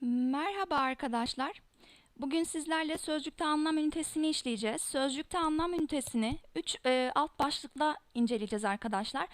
Merhaba arkadaşlar. Bugün sizlerle sözcükte anlam ünitesini işleyeceğiz. Sözcükte anlam ünitesini 3 alt başlıkla inceleyeceğiz arkadaşlar.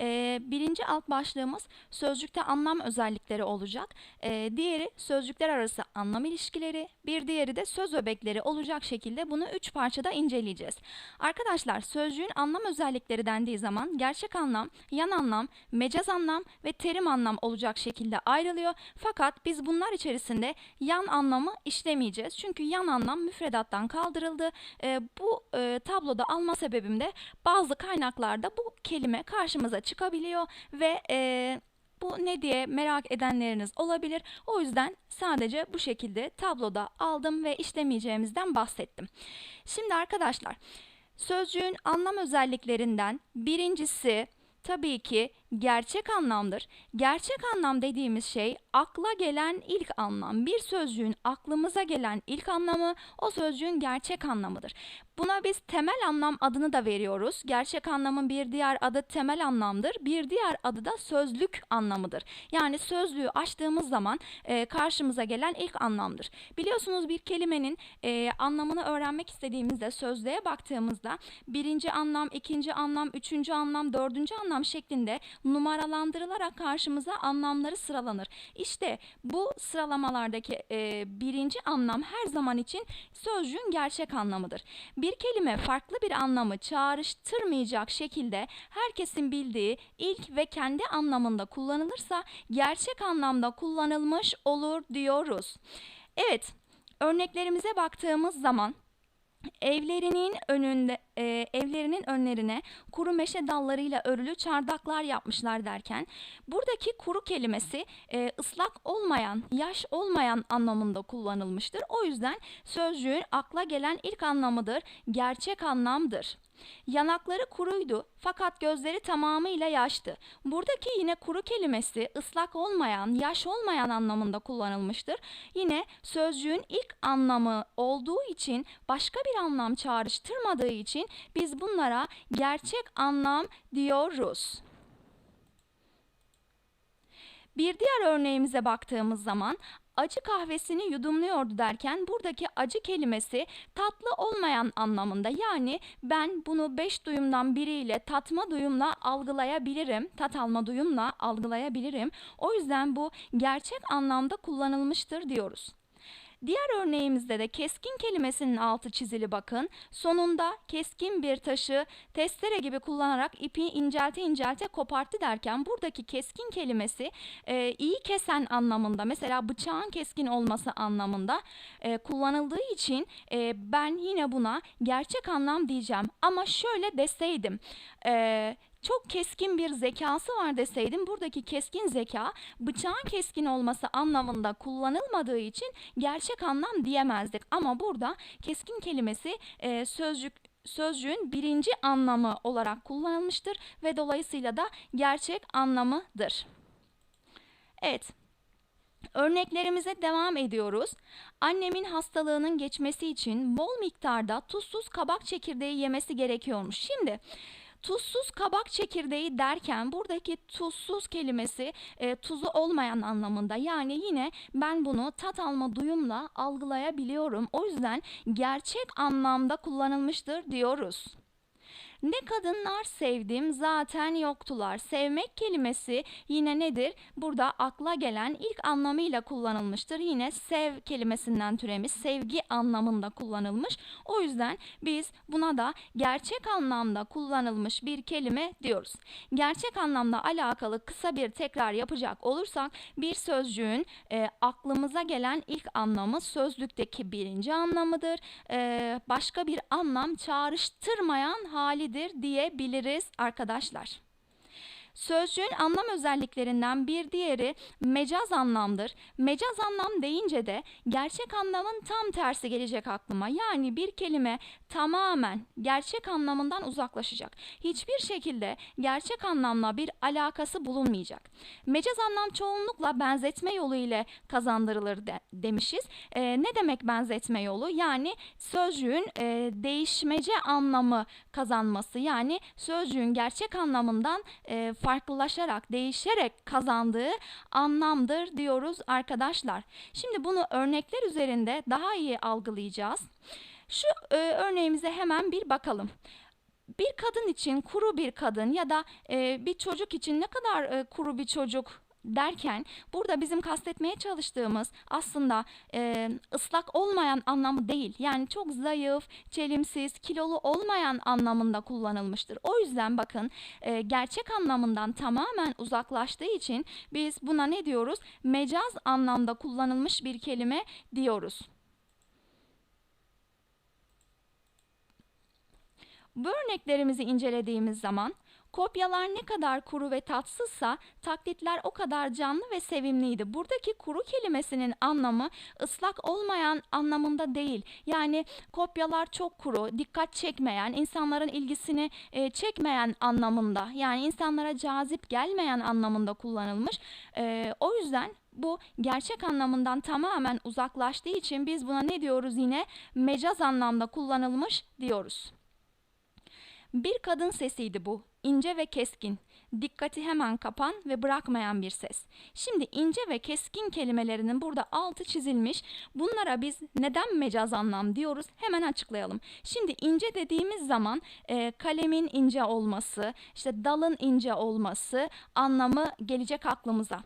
E, birinci alt başlığımız sözcükte anlam özellikleri olacak. E, diğeri sözcükler arası anlam ilişkileri, bir diğeri de söz öbekleri olacak şekilde bunu üç parçada inceleyeceğiz. Arkadaşlar sözcüğün anlam özellikleri dendiği zaman gerçek anlam, yan anlam, mecaz anlam ve terim anlam olacak şekilde ayrılıyor. Fakat biz bunlar içerisinde yan anlamı işlemeyeceğiz. Çünkü yan anlam müfredattan kaldırıldı. E, bu e, tabloda alma sebebim de bazı kaynaklarda bu kelime karşımıza çıkabiliyor ve e, bu ne diye merak edenleriniz olabilir. O yüzden sadece bu şekilde tabloda aldım ve işlemeyeceğimizden bahsettim. Şimdi arkadaşlar sözcüğün anlam özelliklerinden birincisi tabii ki gerçek anlamdır. Gerçek anlam dediğimiz şey akla gelen ilk anlam. Bir sözcüğün aklımıza gelen ilk anlamı o sözcüğün gerçek anlamıdır. Buna biz temel anlam adını da veriyoruz. Gerçek anlamın bir diğer adı temel anlamdır. Bir diğer adı da sözlük anlamıdır. Yani sözlüğü açtığımız zaman e, karşımıza gelen ilk anlamdır. Biliyorsunuz bir kelimenin e, anlamını öğrenmek istediğimizde sözlüğe baktığımızda birinci anlam, ikinci anlam, üçüncü anlam, dördüncü anlam şeklinde numaralandırılarak karşımıza anlamları sıralanır. İşte bu sıralamalardaki e, birinci anlam her zaman için sözcüğün gerçek anlamıdır. Bir kelime farklı bir anlamı çağrıştırmayacak şekilde herkesin bildiği ilk ve kendi anlamında kullanılırsa gerçek anlamda kullanılmış olur diyoruz. Evet, örneklerimize baktığımız zaman Evlerinin önünde e, evlerinin önlerine kuru meşe dallarıyla örülü çardaklar yapmışlar derken buradaki kuru kelimesi e, ıslak olmayan, yaş olmayan anlamında kullanılmıştır. O yüzden sözcüğün akla gelen ilk anlamıdır, gerçek anlamdır. Yanakları kuruydu fakat gözleri tamamıyla yaştı. Buradaki yine kuru kelimesi ıslak olmayan, yaş olmayan anlamında kullanılmıştır. Yine sözcüğün ilk anlamı olduğu için başka bir anlam çağrıştırmadığı için biz bunlara gerçek anlam diyoruz. Bir diğer örneğimize baktığımız zaman acı kahvesini yudumluyordu derken buradaki acı kelimesi tatlı olmayan anlamında. Yani ben bunu beş duyumdan biriyle tatma duyumla algılayabilirim. Tat alma duyumla algılayabilirim. O yüzden bu gerçek anlamda kullanılmıştır diyoruz. Diğer örneğimizde de keskin kelimesinin altı çizili bakın. Sonunda keskin bir taşı testere gibi kullanarak ipi incelte incelte koparttı derken buradaki keskin kelimesi e, iyi kesen anlamında mesela bıçağın keskin olması anlamında e, kullanıldığı için e, ben yine buna gerçek anlam diyeceğim. Ama şöyle deseydim e, çok keskin bir zekası var deseydim buradaki keskin zeka bıçağın keskin olması anlamında kullanılmadığı için gerçek anlam diyemezdik. Ama burada keskin kelimesi e, sözcük sözcüğün birinci anlamı olarak kullanılmıştır ve dolayısıyla da gerçek anlamıdır. Evet. Örneklerimize devam ediyoruz. Annemin hastalığının geçmesi için bol miktarda tuzsuz kabak çekirdeği yemesi gerekiyormuş. Şimdi Tuzsuz kabak çekirdeği derken buradaki tuzsuz kelimesi e, tuzu olmayan anlamında. Yani yine ben bunu tat alma duyumla algılayabiliyorum. O yüzden gerçek anlamda kullanılmıştır diyoruz. Ne kadınlar sevdim zaten yoktular. Sevmek kelimesi yine nedir? Burada akla gelen ilk anlamıyla kullanılmıştır. Yine sev kelimesinden türemiş sevgi anlamında kullanılmış. O yüzden biz buna da gerçek anlamda kullanılmış bir kelime diyoruz. Gerçek anlamda alakalı kısa bir tekrar yapacak olursak bir sözcüğün e, aklımıza gelen ilk anlamı sözlükteki birinci anlamıdır. E, başka bir anlam çağrıştırmayan halidir nedir diyebiliriz arkadaşlar. Sözcüğün anlam özelliklerinden bir diğeri mecaz anlamdır. Mecaz anlam deyince de gerçek anlamın tam tersi gelecek aklıma. Yani bir kelime tamamen gerçek anlamından uzaklaşacak. Hiçbir şekilde gerçek anlamla bir alakası bulunmayacak. Mecaz anlam çoğunlukla benzetme yolu ile kazandırılır de, demişiz. E, ne demek benzetme yolu? Yani sözcüğün e, değişmece anlamı kazanması. Yani sözcüğün gerçek anlamından e, farklılaşarak, değişerek kazandığı anlamdır diyoruz arkadaşlar. Şimdi bunu örnekler üzerinde daha iyi algılayacağız. Şu e, örneğimize hemen bir bakalım. Bir kadın için kuru bir kadın ya da e, bir çocuk için ne kadar e, kuru bir çocuk derken burada bizim kastetmeye çalıştığımız aslında e, ıslak olmayan anlamı değil. Yani çok zayıf, çelimsiz, kilolu olmayan anlamında kullanılmıştır. O yüzden bakın e, gerçek anlamından tamamen uzaklaştığı için biz buna ne diyoruz? Mecaz anlamda kullanılmış bir kelime diyoruz. Bu örneklerimizi incelediğimiz zaman kopyalar ne kadar kuru ve tatsızsa taklitler o kadar canlı ve sevimliydi. Buradaki kuru kelimesinin anlamı ıslak olmayan anlamında değil. Yani kopyalar çok kuru, dikkat çekmeyen, insanların ilgisini e, çekmeyen anlamında. Yani insanlara cazip gelmeyen anlamında kullanılmış. E, o yüzden bu gerçek anlamından tamamen uzaklaştığı için biz buna ne diyoruz yine? Mecaz anlamda kullanılmış diyoruz. Bir kadın sesiydi bu, ince ve keskin. Dikkati hemen kapan ve bırakmayan bir ses. Şimdi ince ve keskin kelimelerinin burada altı çizilmiş. Bunlara biz neden mecaz anlam diyoruz? Hemen açıklayalım. Şimdi ince dediğimiz zaman e, kalemin ince olması, işte dalın ince olması anlamı gelecek aklımıza.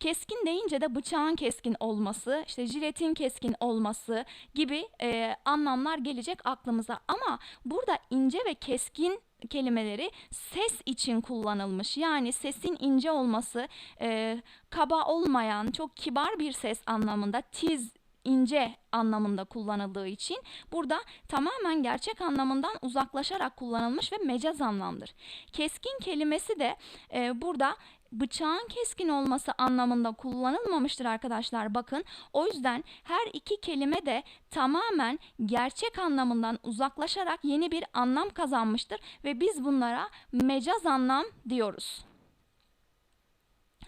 Keskin deyince de bıçağın keskin olması, işte jiletin keskin olması gibi e, anlamlar gelecek aklımıza. Ama burada ince ve keskin kelimeleri ses için kullanılmış. Yani sesin ince olması, e, kaba olmayan, çok kibar bir ses anlamında, tiz ince anlamında kullanıldığı için burada tamamen gerçek anlamından uzaklaşarak kullanılmış ve mecaz anlamdır. Keskin kelimesi de e, burada bıçağın keskin olması anlamında kullanılmamıştır arkadaşlar bakın. O yüzden her iki kelime de tamamen gerçek anlamından uzaklaşarak yeni bir anlam kazanmıştır ve biz bunlara mecaz anlam diyoruz.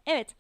Evet.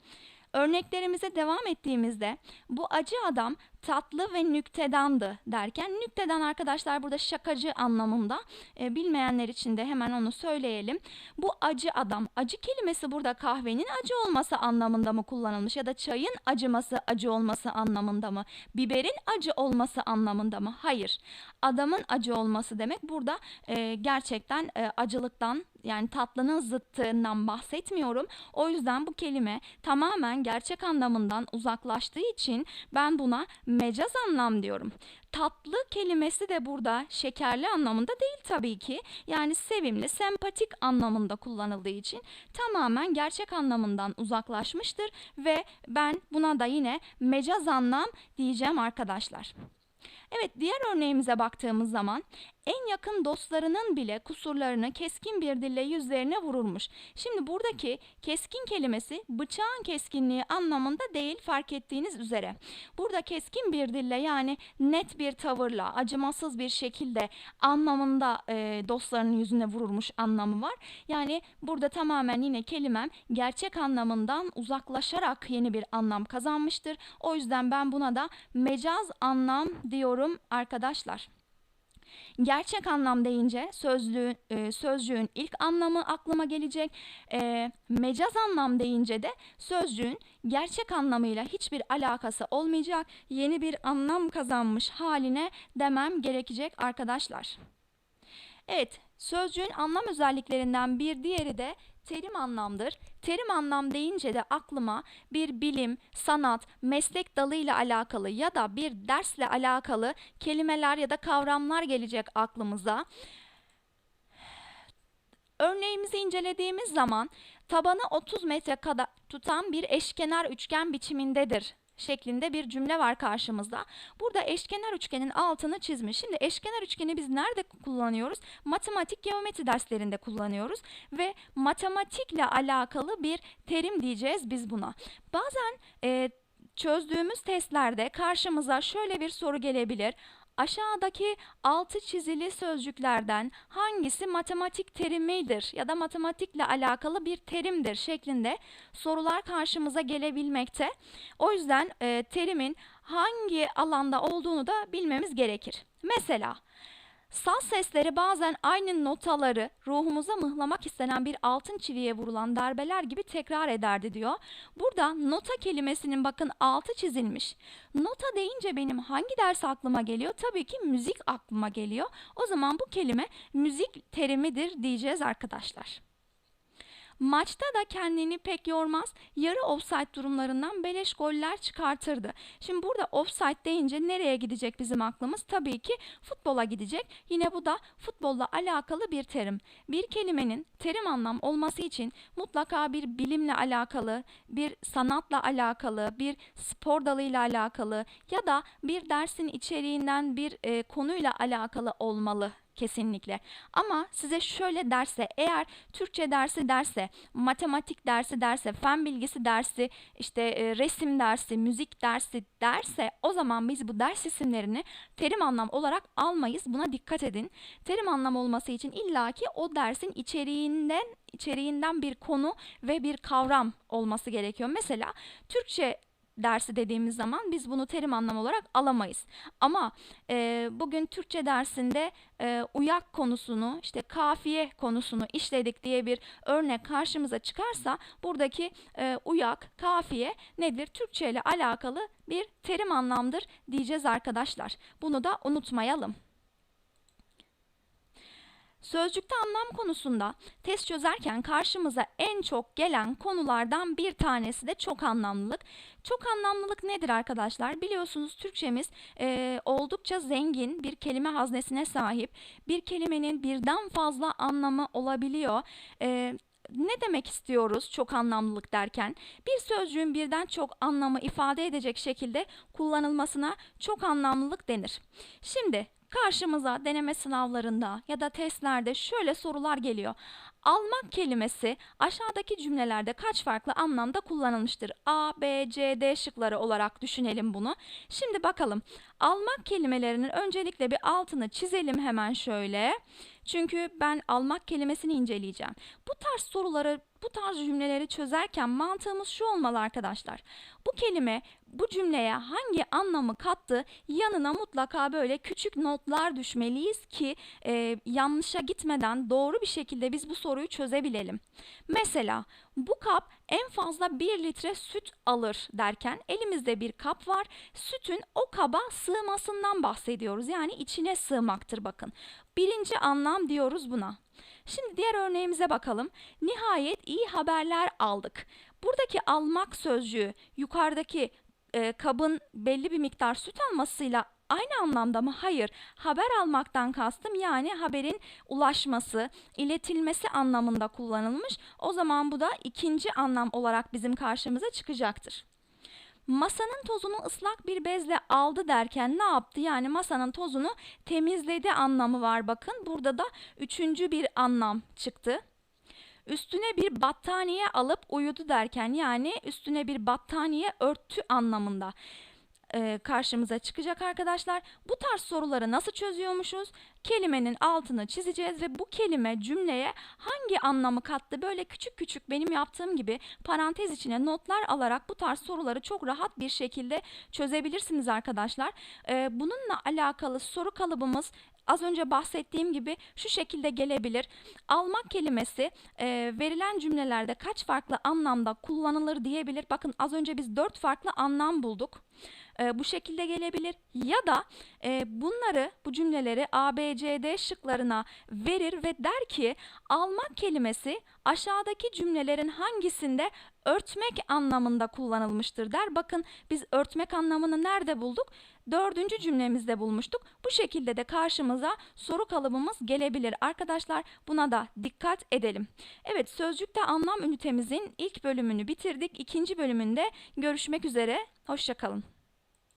Örneklerimize devam ettiğimizde bu acı adam tatlı ve nüktedandı derken nüktedan arkadaşlar burada şakacı anlamında e, bilmeyenler için de hemen onu söyleyelim. Bu acı adam acı kelimesi burada kahvenin acı olması anlamında mı kullanılmış ya da çayın acıması acı olması anlamında mı? Biberin acı olması anlamında mı? Hayır. Adamın acı olması demek burada e, gerçekten e, acılıktan yani tatlının zıttığından bahsetmiyorum. O yüzden bu kelime tamamen gerçek anlamından uzaklaştığı için ben buna mecaz anlam diyorum. Tatlı kelimesi de burada şekerli anlamında değil tabii ki. Yani sevimli, sempatik anlamında kullanıldığı için tamamen gerçek anlamından uzaklaşmıştır ve ben buna da yine mecaz anlam diyeceğim arkadaşlar. Evet diğer örneğimize baktığımız zaman en yakın dostlarının bile kusurlarını keskin bir dille yüzlerine vururmuş. Şimdi buradaki keskin kelimesi bıçağın keskinliği anlamında değil fark ettiğiniz üzere. Burada keskin bir dille yani net bir tavırla, acımasız bir şekilde anlamında e, dostlarının yüzüne vururmuş anlamı var. Yani burada tamamen yine kelimem gerçek anlamından uzaklaşarak yeni bir anlam kazanmıştır. O yüzden ben buna da mecaz anlam diyorum arkadaşlar. Gerçek anlam deyince sözlüğün, e, sözcüğün ilk anlamı aklıma gelecek. E, mecaz anlam deyince de sözcüğün gerçek anlamıyla hiçbir alakası olmayacak yeni bir anlam kazanmış haline demem gerekecek arkadaşlar. Evet, sözcüğün anlam özelliklerinden bir diğeri de terim anlamdır. Terim anlam deyince de aklıma bir bilim, sanat, meslek dalıyla alakalı ya da bir dersle alakalı kelimeler ya da kavramlar gelecek aklımıza. Örneğimizi incelediğimiz zaman tabanı 30 metre kadar tutan bir eşkenar üçgen biçimindedir şeklinde bir cümle var karşımızda. Burada eşkenar üçgenin altını çizmiş. Şimdi eşkenar üçgeni biz nerede kullanıyoruz? Matematik geometri derslerinde kullanıyoruz ve matematikle alakalı bir terim diyeceğiz biz buna. Bazen e, çözdüğümüz testlerde karşımıza şöyle bir soru gelebilir. Aşağıdaki altı çizili sözcüklerden hangisi matematik terimidir ya da matematikle alakalı bir terimdir şeklinde sorular karşımıza gelebilmekte. O yüzden e, terimin hangi alanda olduğunu da bilmemiz gerekir. Mesela Saz sesleri bazen aynı notaları ruhumuza mıhlamak istenen bir altın çiviye vurulan darbeler gibi tekrar ederdi diyor. Burada nota kelimesinin bakın altı çizilmiş. Nota deyince benim hangi ders aklıma geliyor? Tabii ki müzik aklıma geliyor. O zaman bu kelime müzik terimidir diyeceğiz arkadaşlar. Maçta da kendini pek yormaz, yarı offside durumlarından beleş goller çıkartırdı. Şimdi burada offside deyince nereye gidecek bizim aklımız? Tabii ki futbola gidecek. Yine bu da futbolla alakalı bir terim. Bir kelimenin terim anlam olması için mutlaka bir bilimle alakalı, bir sanatla alakalı, bir spor dalıyla alakalı ya da bir dersin içeriğinden bir e, konuyla alakalı olmalı kesinlikle. Ama size şöyle derse eğer Türkçe dersi derse, matematik dersi derse, fen bilgisi dersi, işte e, resim dersi, müzik dersi derse o zaman biz bu ders isimlerini terim anlam olarak almayız. Buna dikkat edin. Terim anlam olması için illaki o dersin içeriğinden içeriğinden bir konu ve bir kavram olması gerekiyor. Mesela Türkçe dersi dediğimiz zaman biz bunu terim anlam olarak alamayız. Ama e, bugün Türkçe dersinde e, uyak konusunu, işte kafiye konusunu işledik diye bir örnek karşımıza çıkarsa buradaki e, uyak, kafiye nedir? Türkçe ile alakalı bir terim anlamdır diyeceğiz arkadaşlar. Bunu da unutmayalım. Sözcükte anlam konusunda test çözerken karşımıza en çok gelen konulardan bir tanesi de çok anlamlılık. Çok anlamlılık nedir arkadaşlar? Biliyorsunuz Türkçemiz e, oldukça zengin bir kelime haznesine sahip. Bir kelimenin birden fazla anlamı olabiliyor. E, ne demek istiyoruz çok anlamlılık derken? Bir sözcüğün birden çok anlamı ifade edecek şekilde kullanılmasına çok anlamlılık denir. Şimdi Karşımıza deneme sınavlarında ya da testlerde şöyle sorular geliyor. Almak kelimesi aşağıdaki cümlelerde kaç farklı anlamda kullanılmıştır? A, B, C, D şıkları olarak düşünelim bunu. Şimdi bakalım. Almak kelimelerinin öncelikle bir altını çizelim hemen şöyle. Çünkü ben almak kelimesini inceleyeceğim. Bu tarz soruları, bu tarz cümleleri çözerken mantığımız şu olmalı arkadaşlar. Bu kelime bu cümleye hangi anlamı kattı yanına mutlaka böyle küçük notlar düşmeliyiz ki e, yanlışa gitmeden doğru bir şekilde biz bu soruyu çözebilelim. Mesela bu kap en fazla 1 litre süt alır derken elimizde bir kap var. Sütün o kaba sığmasından bahsediyoruz. Yani içine sığmaktır bakın. Birinci anlam diyoruz buna. Şimdi diğer örneğimize bakalım. Nihayet iyi haberler aldık. Buradaki almak sözcüğü yukarıdaki e, kabın belli bir miktar süt almasıyla aynı anlamda mı? Hayır. Haber almaktan kastım yani haberin ulaşması, iletilmesi anlamında kullanılmış. O zaman bu da ikinci anlam olarak bizim karşımıza çıkacaktır. Masanın tozunu ıslak bir bezle aldı derken ne yaptı? Yani masanın tozunu temizledi anlamı var bakın. Burada da üçüncü bir anlam çıktı. Üstüne bir battaniye alıp uyudu derken yani üstüne bir battaniye örtü anlamında e, karşımıza çıkacak arkadaşlar. Bu tarz soruları nasıl çözüyormuşuz? Kelimenin altını çizeceğiz ve bu kelime cümleye hangi anlamı kattı? Böyle küçük küçük benim yaptığım gibi parantez içine notlar alarak bu tarz soruları çok rahat bir şekilde çözebilirsiniz arkadaşlar. E, bununla alakalı soru kalıbımız az önce bahsettiğim gibi şu şekilde gelebilir. Almak kelimesi e, verilen cümlelerde kaç farklı anlamda kullanılır diyebilir. Bakın az önce biz dört farklı anlam bulduk e, bu şekilde gelebilir ya da e, bunları bu cümleleri A, şıklarına verir ve der ki almak kelimesi aşağıdaki cümlelerin hangisinde örtmek anlamında kullanılmıştır der. Bakın biz örtmek anlamını nerede bulduk? Dördüncü cümlemizde bulmuştuk. Bu şekilde de karşımıza soru kalıbımız gelebilir. Arkadaşlar buna da dikkat edelim. Evet sözcükte anlam ünitemizin ilk bölümünü bitirdik. İkinci bölümünde görüşmek üzere. Hoşçakalın.